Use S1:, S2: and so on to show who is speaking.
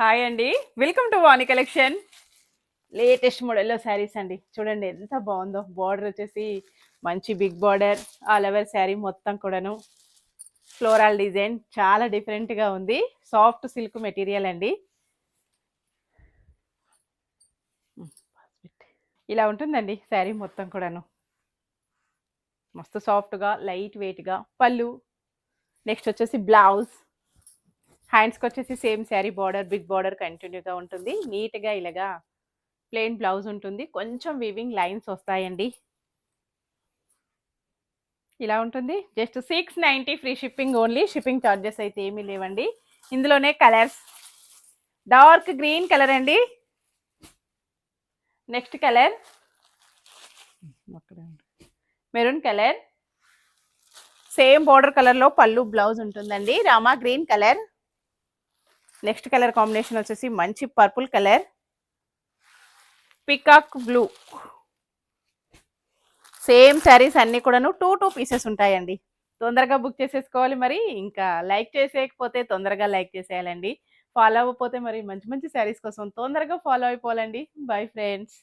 S1: Hi అండి. Welcome to Vani collection latest మోడల్లో శారీస్ అండి. చూడండి ఎంత బాగుందో. బార్డర్ వచ్చేసి మంచి big border all over sari మొత్తం కూడాను. ఫ్లోరల్ డిజైన్ చాలా డిఫరెంట్గా ఉంది. సాఫ్ట్ సిల్క్ మెటీరియల్ అండి. Hmm, ఇలా ఉంటుందండి శారీ మొత్తం కూడాను. మస్తు సాఫ్ట్గా లైట్ వెయిట్గా పళ్ళు. నెక్స్ట్ వచ్చేసి బ్లౌజ్ హ్యాండ్స్కి వచ్చేసి same sari border big border కంటిన్యూగా ఉంటుంది. నీట్గా ఇలాగా ప్లెయిన్ బ్లౌజ్ ఉంటుంది. కొంచెం వివింగ్ లైన్స్ వస్తాయండి. ఇలా ఉంటుంది. Just six ninety free shipping only. Shipping charges అయితే ఏమీ లేవండి. ఇందులోనే కలర్స్. డార్క్ గ్రీన్ కలర్ అండి. Next colour. Maroon colour. Same border కలర్లో పళ్ళు బ్లౌజ్ ఉంటుందండి. Rama green colour. Next colour combination వచ్చేసి మంచి purple colour. Peacock blue. Same saris అన్నీ కూడాను టూ టూ పీసెస్ ఉంటాయండి. తొందరగా బుక్ చేసేసుకోవాలి మరి. ఇంకా లైక్ చేసేయకపోతే తొందరగా లైక్ చేసేయాలండి. ఫాలో అవ్వకపోతే మరి మంచి మంచి శారీస్ కోసం తొందరగా ఫాలో అయిపోవాలండి. Bye friends.